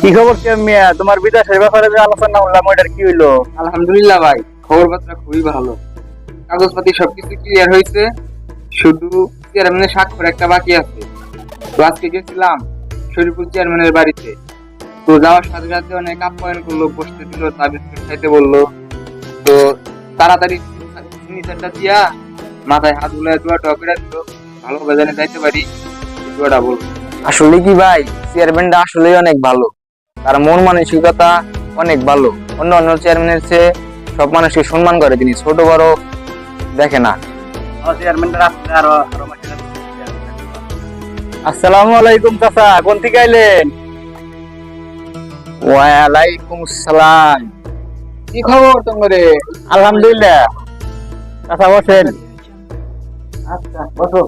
কি খবর কি মিয়া? তোমার বিদেশের ব্যাপারে যে আলোচনা করলাম ওইটার কি হইল? আলহামদুলিল্লাহ ভাই খবরপত্র খুবই ভালো। কাগজপাতি সবকিছু ক্লিয়ার হয়েছে শুধু চেয়ারম্যানের স্বাক্ষর একটা বাকি আছে। তো আজকে গেছিলাম শরীফুল চেয়ারম্যানের বাড়িতে। তো যাওয়ার সাথে সাথে অনেক আপ্যায়ন করল বসতে দিল চা বিস্কুট খাইতে বলল। তো তাড়াতাড়ি সিগনেচারটা দিয়া মাথায় হাত বুলাই দোয়া টোয়া করে দিল। ভালো বাজারে যাইতে পারি। দোয়াটা বলব। আসলে কি ভাই? চেয়ারম্যানটা আসলেই অনেক ভালো। তার মন মানসিকতা অনেক ভালো। অন্য অন্য চেয়ারম্যানের চেয়ে সব মানুষকে সম্মান করে তিনি। ছোট বড় দেখে না। আসসালামু আলাইকুম চাচা কোন থেকে আইলেন? ওয়ালাইকুম সালাম কি খবর তোমারে? আলহামদুলিল্লাহ। চাচা বসেন। আচ্ছা বসো।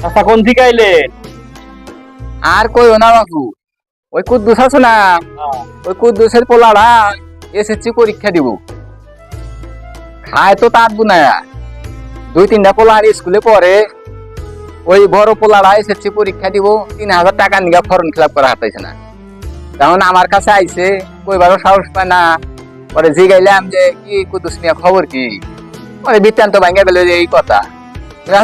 চাচা কোন থেকে আইলেন? আর কইও না বাবু। ওই কুদ্দুস আছে না? ওই কুদ্দুসের পোলাড়া এসএসসি পরীক্ষা দিব। খায় তো তার বুনায়া দুই তিনটা পোলার স্কুলে পড়ে। ওই বড় পোলাড়া এসএসসি পরীক্ষা দিব, তিন হাজার টাকা নিয়ে ফর্ম ফিল আপ করা হাতাইছে না। তেমন আমার কাছে আইছে, কইবারও সাহস পায় না। পরে জিগাইলাম যে, কি কুদ্দুস মিয়া, খবর কি? পরে বৃত্তান্ত ভাঙ্গা গেলে এই কথা।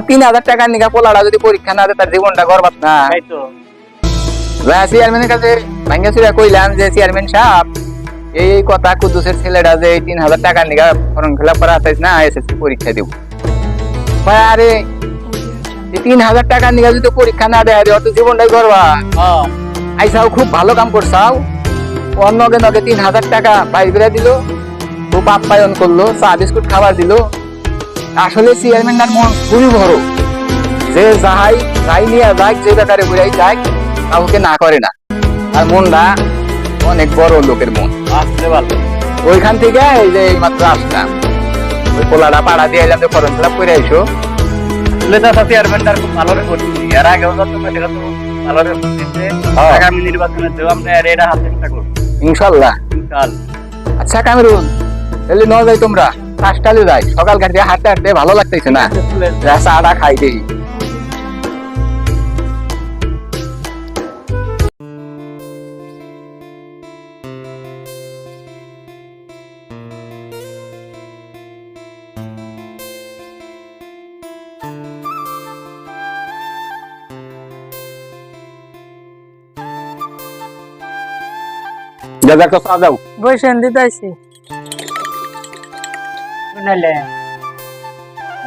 তিন হাজার টাকা নিয়ে পোলাড়া যদি পরীক্ষা না দেয়, তার জীবনটা গর্বাত না। তাই তো। চেয়ারম্যানের কাছে ভাঙ্গা চুরা কইলাম যে চেয়ারম্যান সাহেব এই এই কথা কুদ্দুসের ছেলেটা যে তিন হাজার টাকা নিগা ফর্ম ফিল আপ করা না এসএসসি পরীক্ষা দিব। আরে তিন হাজার টাকা নিগা যদি পরীক্ষা না দেয় অত জীবনটাই গর্বা আইসাও খুব ভালো কাম করছাও। অন্য নগে তিন হাজার টাকা বাইর করে দিল। খুব আপ্যায়ন করল চা বিস্কুট খাবার দিল। আসলে চেয়ারম্যানটার মন খুবই বড় যে যাহাই যাই নিয়ে যাক যে ব্যাপারে বুড়াই যাক কাউকে না করে না। আর মনটা অনেক বড় লোকের মন। আসলে ভালো। ওইখান থেকে এই যে এই মাত্র আসলাম। ওই পোলাটা পাড়া দিয়ে এলাম যে ফর্ম ফিল আপ করে আইসো। আসলে চাচা চেয়ারম্যানটার খুব ভালো এর আগেও যত তো ভালো দিচ্ছে। হ্যাঁ। আগামী নির্বাচনে দেবো এটা হাতে চেষ্টা ইনশাল্লাহ। আচ্ছা কামেরুন তাহলে ন যাই তোমরা। পাঁচটালে যাই। সকাল ঘাটে হাঁটতে হাঁটতে ভালো লাগতেছে না। চাটা খাই দেই। যা একটা চা দাও। বসেন দিতেছি শুনালে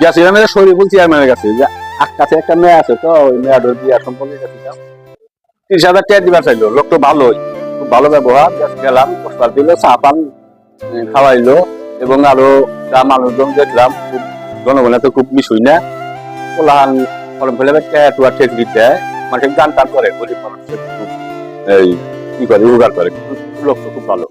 গেছি আমি শরীফুল চেয়ারম্যানের কাছে। যে আর কাছে একটা মেয়ে আছে তো ওই মেয়েটার বিয়া সম্পর্কে গেছে তিরিশ হাজার টাকা দিবার চাইলো লোক তো ভালোই খুব ভালো ব্যবহার just গেলাম প্রস্তাব দিল চা পান উম, খাওয়াইলো এবং আরও যা মানুষজন দেখলাম খুব জনগণে তো খুব মিশুই না। কোলাহান ফলম ফেলে টুয়া ঠেক দিতে মানুষের গান টান করে গরিব মানুষের খুব এই কি করে উপকার করে। লোক তো খুব ভালো।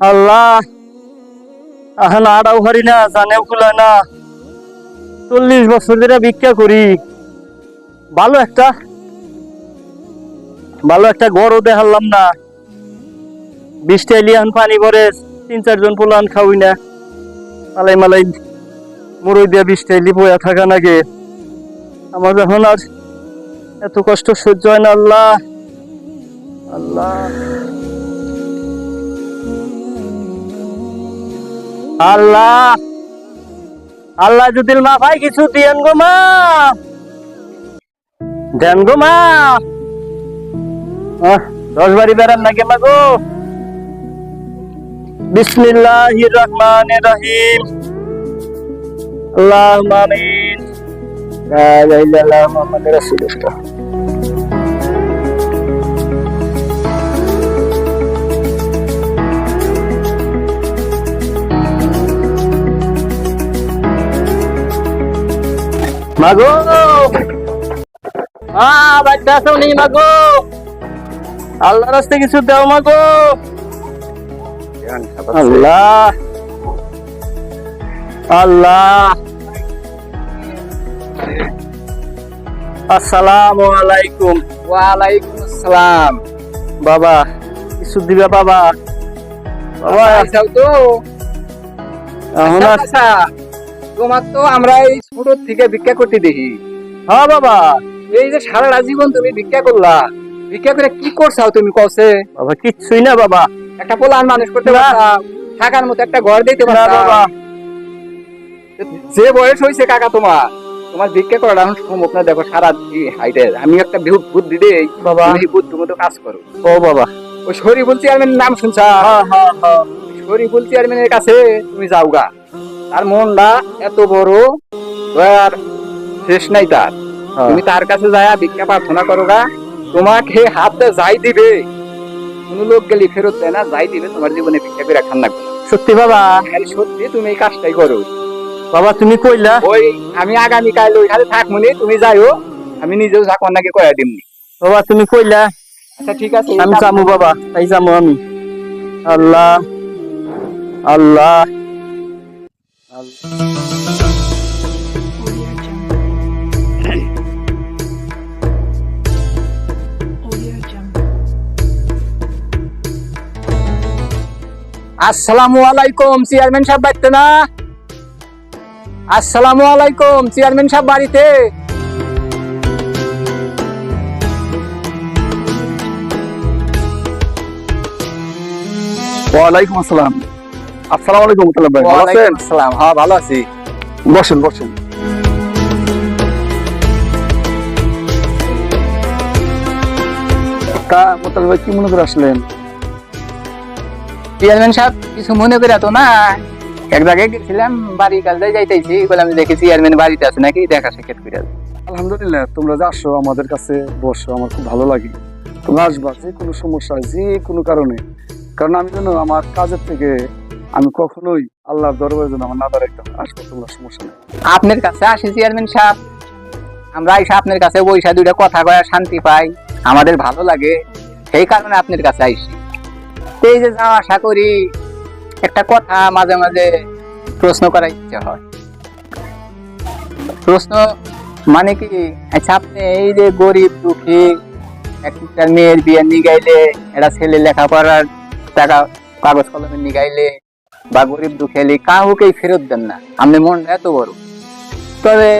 আল্লাহ। এখন আড়াও হারি না, জানেও খুলে না। চল্লিশ বছর ধরে ভিক্ষা করি। ভালো একটা। ভালো একটা গরও দেখালাম না। বৃষ্টি এলি এখন পানি ভরে। তিন চারজন পোলান খাওয়াই না। মালাই মালাই মুরই দিয়ে বৃষ্টি এলি বয়া থাকা নাগে। আমার যখন আর এত কষ্ট সহ্য হয় না, আল্লাহ। আল্লাহ। আল্লাহ। আল্লাহ যদি মা ভাই কিছু দিয়েন গো মা। দেন গো মা। দশ বাড়ি বেড়ান নাকি মা গো। বিসমিল্লাহ রহমান রহিম আল্লাহ আমিন লা ইলাহা ইল্লাল্লাহ মুহাম্মাদুর রাসূলুল্লাহ মাগো মা বাচ্চা আছো নি মাগো আল্লাহ রাস্তে কিছু দাও মাগো আল্লাহ। আল্লাহ। আসসালামু আলাইকুম। ওয়ালাইকুম আসসালাম। বাবা কিছু দিবা বাবা? বাবা। আইসাও তো। এখন আচ্ছা, তোমার তো আমরা এই ছোট থেকে ভিক্ষা করতে দেখি। হ্যাঁ বাবা। এই যে সারাটা জীবন তুমি ভিক্ষা করলা ভিক্ষা করে কি করছাও তুমি কসে বাবা কিচ্ছুই না বাবা। একটা পোলান মানুষ করতে। পারতাম থাকার মতো একটা ঘর দিতে পারতাম। যে বয়স হয়েছে কাকা তোমার তোমার ভিক্ষা করার এখন সম্ভব না দেখো সারা হাইটে। আমি একটা বিহুত বুদ্ধি দেই বাবা। তুমি এই বুদ্ধি মতো কাজ করো। ও বাবা। ওই শরীফুল চেয়ারম্যানের নাম শুনছা? হ্যাঁ হ্যাঁ শরীফুল চেয়ারম্যানের কাছে তুমি যাও গা তার মনটা এত বড় দয়ার শেষ নাই তার। হ্যাঁ। তুমি তার কাছে যায় ভিক্ষা প্রার্থনা করো গা তোমাকে হাতে যাই দিবে। কোন লোক গেলি ফেরত দেয় না যাই দিবে তোমার জীবনে ভিক্ষা করে খান না। সত্যি বাবা? সত্যি তুমি এই কাজটাই করো। বাবা তুমি কইলা? ওই আমি আগামীকাল ওইখানে থাকব তুমি যাইও আমি নিজেও যা কন্যাকে কয়া দিমনি। বাবা তুমি কইলা? আচ্ছা ঠিক আছে আমি যাব বাবা তাই যাব আমি। আল্লাহ আল্লাহ। আল্লাহ। আসসালামু আলাইকুম চেয়ারম্যান সাহেব বাড়িতে না? আসসালামু আলাইকুম চেয়ারম্যান সাহেব বাড়িতে? ওয়ালাইকুম আসসালাম। আসসালামু আলাইকুম ভাই ভালো আছেন? আসসালাম। হ্যাঁ ভালো আছি। বসেন বসেন। তা মুতাল্লাব ভাই কি মনে করে আসলেন? চেয়ারম্যান সাহেব কিছু মনে করে তো না এক জায়গায় গেছিলাম বাড়ি কাল যাইতেছি। বললাম দেখি চেয়ারম্যান বাড়িতে আছে নাকি দেখা সাক্ষাৎ করে আলহামদুলিল্লাহ তোমরা যে আসো আমাদের কাছে বসো আমার খুব ভালো লাগে। তোমরা আসবা যে কোনো সমস্যা যে কোনো কারণে। কারণ আমি জানো আমার কাজের থেকে আমি কখনোই আল্লাহর দরবারে যেন আমার না দাঁড়াইতে হয়। আসব তোমরা সমস্যা নেই। আপনার কাছে আসি চেয়ারম্যান সাহেব। আমরা আইসা আপনার কাছে বৈশা দুইটা কথা কয়া শান্তি পাই। আমাদের ভালো লাগে সেই কারণে আপনার কাছে আইসি। এই যে যাওয়া আশা করি একটা কথা মাঝে মাঝে প্রশ্ন ইচ্ছে হয়। প্রশ্ন মানে কি? আচ্ছা আপনি এই যে গরিব দুঃখী একটা মেয়ের বিয়ে নিগাইলে ছেলে লেখাপড়ার টাকা কাগজ কলমে নিগাইলে বা গরিব দুঃখেলি কাউকেই ফেরত দেন না। আপনি মন এত বড়। তবে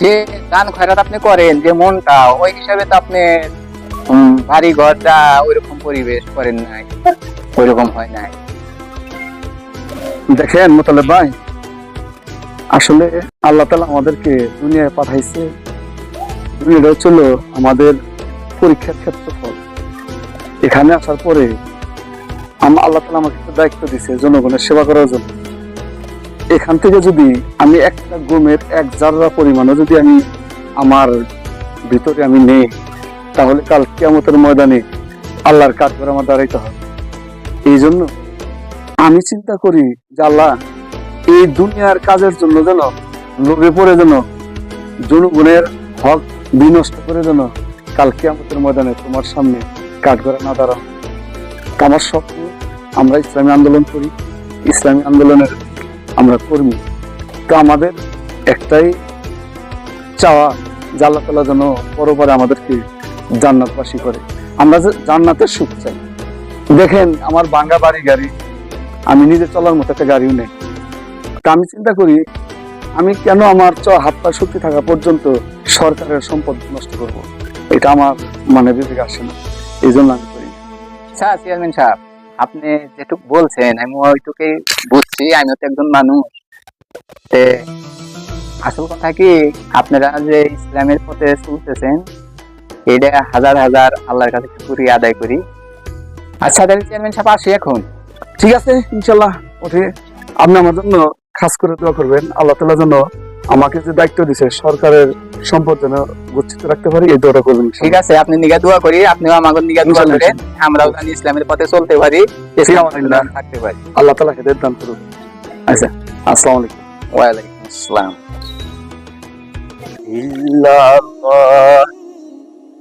যে দান খয়রাত আপনি করেন, যে মনটা, ওই হিসাবে তো আপনি বাড়ি ঘরটা ওইরকম পরিবেশ করেন নাই, ওইরকম হয় নাই। দেখেন মোতালেব ভাই, আসলে আল্লাহ তালা আমাদেরকে দুনিয়ায় পাঠাইছে। দুনিয়াটা হচ্ছিল আমাদের পরীক্ষার ক্ষেত্রফল। এখানে আসার পরে আম- আল্লাহ তালা আমাকে একটা দায়িত্ব দিছে জনগণের সেবা করার জন্য। এখান থেকে যদি আমি একটা গমের এক জাররা পরিমাণও যদি আমি আমার ভিতরে আমি নেই তাহলে কাল কিয়ামতের ময়দানে আল্লাহর কাজ করে আমার দাঁড়াইতে হবে। এই জন্য আমি চিন্তা করি যে আল্লাহ এই দুনিয়ার কাজের জন্য যেন লোভে পড়ে যেন, জনগণের হক বিনষ্ট করে যেন কাল কিয়ামতের ময়দানে তোমার সামনে কাঠ করে না দাঁড়াও। আমার স্বপ্ন, আমরা ইসলামী আন্দোলন করি, ইসলামী আন্দোলনের আমরা কর্মী। তো আমাদের একটাই চাওয়া আল্লাহ তালা যেন পরপরে আমাদেরকে জান্নাতবাসী করে। আমরা যে জান্নাতের সুখ চাই। দেখেন, আমার বাঙ্গা বাড়ি গাড়ি, আমি নিজে চলার মতো একটা গাড়িও নেই। তা আমি চিন্তা করি, আমি কেন আমার চ হাত পা শক্তি থাকা পর্যন্ত সরকারের সম্পদ নষ্ট করব? এটা আমার মানে বিবেক আসে না। এই জন্য আমি করি। আচ্ছা চেয়ারম্যান সাহেব, আপনি যেটুকু বলছেন, আমি ওইটুকুই বুঝছি, আমিও তো একজন মানুষ। আসল কথা কি, আপনারা যে ইসলামের পথে চলতেছেন এটা হাজার হাজার আল্লাহর কাছে শুকরিয়া আদায় করি। আচ্ছা তাহলে চেয়ারম্যান সাহেব আসি এখন। ঠিক আছে ইনশাল্লাহ ওঠে আপনি আমার জন্য খাস করে দোয়া করবেন। আল্লাহ তালা যেন আমাকে যে দায়িত্ব দিছে সরকারের সম্পদ যেন গচ্ছিত রাখতে পারি এই দোয়াটা করবেন ঠিক আছে আপনি নিগা দোয়া করি আপনিও আমাকে নিগা দোয়া করেন। আমরাও জানি ইসলামের পথে চলতে পারি থাকতে পারি। আল্লাহ তালা হেদের দান করুন আচ্ছা আসসালামু আলাইকুম। ওয়ালাইকুম আসসালাম। ইল্লাল্লাহ।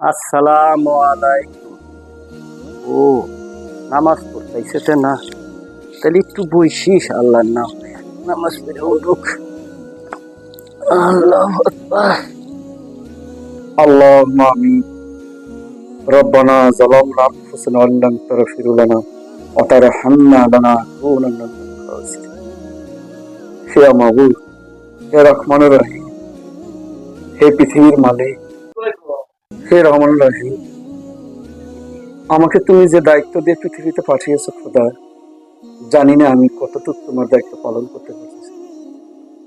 আসসালামু আলাইকুম ও নামাজ পড়তেছে না তাহলে একটু বইসিস আল্লাহর নাম নামাজ পড়ে উঠুক আল্লাহ আকবার اللهم آمين ربنا ظلمنا أنفسنا وإن لم تغفر لنا وترحمنا لنكونن من الخاسرين হে মাবুদ হে রহমান রহিম হে পৃথিবীর মালিক হে রহমান রহিম, আমাকে তুমি যে দায়িত্ব দিয়ে পৃথিবীতে পাঠিয়েছো খোদা, জানি না আমি কতটুকু তোমার দায়িত্ব পালন করতে পেরেছি।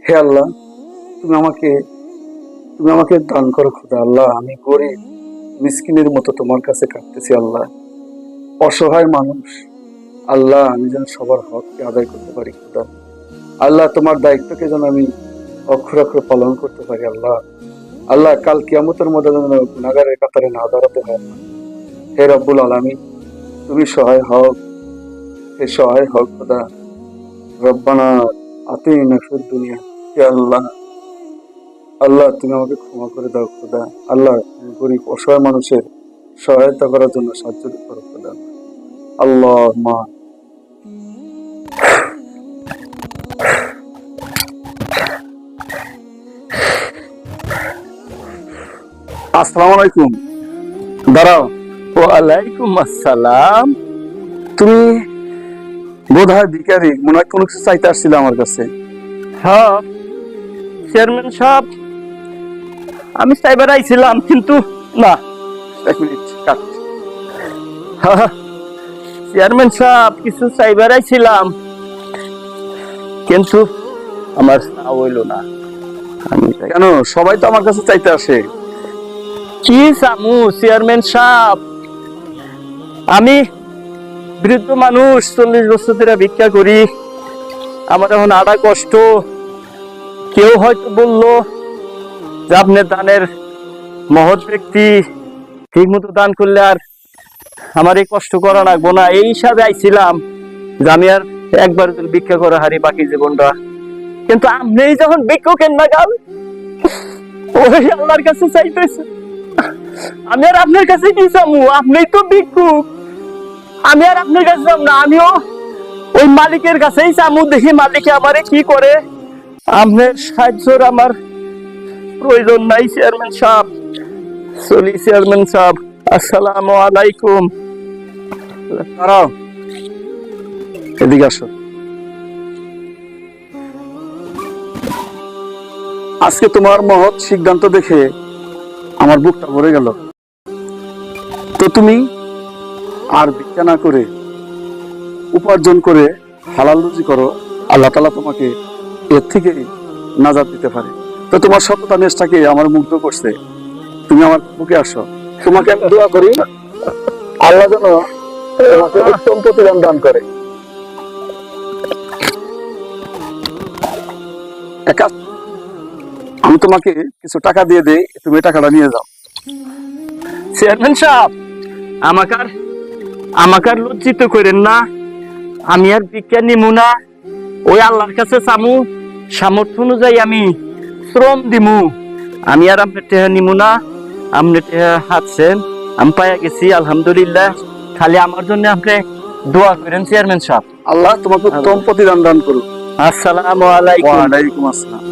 হে আল্লাহ, তুমি আমাকে তুমি আমাকে দান করো খোদা। আল্লাহ, আমি গরিব, মিসকিনের মতো তোমার কাছে কাটতেছি আল্লাহ। অসহায় মানুষ, আল্লাহ, আমি যেন সবার হককে আদায় করতে পারি খোদা। আল্লাহ, তোমার দায়িত্বকে যেন আমি অক্ষর অক্ষর পালন করতে পারি আল্লাহ। আল্লাহ কাল কিয়ামতের মধ্যে যেন গুণাগারের কাতারে না দাঁড়াতে হয়। হে রব্বুল আলমী তুমি সহায় হও। হে সহায় হও খোদা। রব্বানা আতে নাফুর দুনিয়া। হে আল্লাহ আল্লাহ তুমি আমাকে ক্ষমা করে দাও খোদা। আল্লাহ গরিব, অসহায় মানুষের সহায়তা করার জন্য সাহায্য করো খোদা। আল্লাহ মা আসসালামু আলাইকুম। দাঁড়াও। ওয়ালাইকুম আসসালাম। তুমি বোধ হয় ভিকারি মনে হয় কোনো কিছু চাইতে আসছিল আমার কাছে। হ্যাঁ চেয়ারম্যান সাহেব আমি সাইবার আইছিলাম কিন্তু না। এক মিনিট কাট। হ্যাঁ, চেয়ারম্যান সাহেব কিছু সাইবার আইছিলাম কিন্তু আমার হইল না। আমি কেন? সবাই তো আমার কাছে চাইতে আসে। কি চেয়ারম্যান সাহেব। আমি বৃদ্ধ মানুষ, চল্লিশ বছর ধরে ভিক্ষা করি। আমার এখন আড়া কষ্ট। কেউ হয়তো বলল যে আপনি দানের মহৎ ব্যক্তি ঠিক মতো দান করলে আর আমার এই কষ্ট করা লাগবো না। এই হিসাবে আইছিলাম যে আমি আর একবার ভিক্ষা করা হারি বাকি জীবনটা। কিন্তু আপনি যখন ভিক্ষুকেন না গাল ওই আল্লাহর কাছে চাইতেছে আমি আর আপনার কাছে কি চামু আপনি তো ভিক্ষুক আমি আর আপনার কাছে যাব না, আমিও ওই মালিকের কাছেই চামু দেখি মালিকে আমারে কি করে। আপনার সাহায্যর আমার প্রয়োজন নাই, চেয়ারম্যান সাহেব। চলি, চেয়ারম্যান সাহেব। আসসালামু আলাইকুম। দাঁড়াও। এদিকে আসো। আজকে তোমার মহৎ সিদ্ধান্ত দেখে আমার বুকটা ভরে গেল। তো তুমি আর ভিক্ষা না করে উপার্জন করে হালাল রুজি করো, আল্লাহ তালা তোমাকে এর থেকে নাজাদ দিতে পারে। তো তোমার সততা, নেশটাকে আমার মুগ্ধ করছে। তুমি আমার বুকে আসো। তোমাকে আমি দোয়া করি, আল্লাহ যেন তোমাকে উত্তম প্রতিদান দান করে। এক আমি তোমাকে কিছু টাকা দিয়ে দেই তুমি টাকাটা নিয়ে যাও। চেয়ারম্যান সাহেব আমাকে আর আমাকে আর লজ্জিত করেন না। আমি আর বিজ্ঞান নিমু না। ওই আল্লাহর কাছে চামু। সামর্থ্য অনুযায়ী আমি শ্রম দিমু। আমি আর আপনার টেহা নিমু না। আপনি টেহা হাতছেন আমি পাইয়া গেছি আলহামদুলিল্লাহ। খালি আমার জন্য আপনি দোয়া করেন চেয়ারম্যান সাহেব। আল্লাহ তোমাকে উত্তম প্রতিদান দান করুক। আসসালামু আলাইকুম। ওয়ালাইকুম আসসালাম।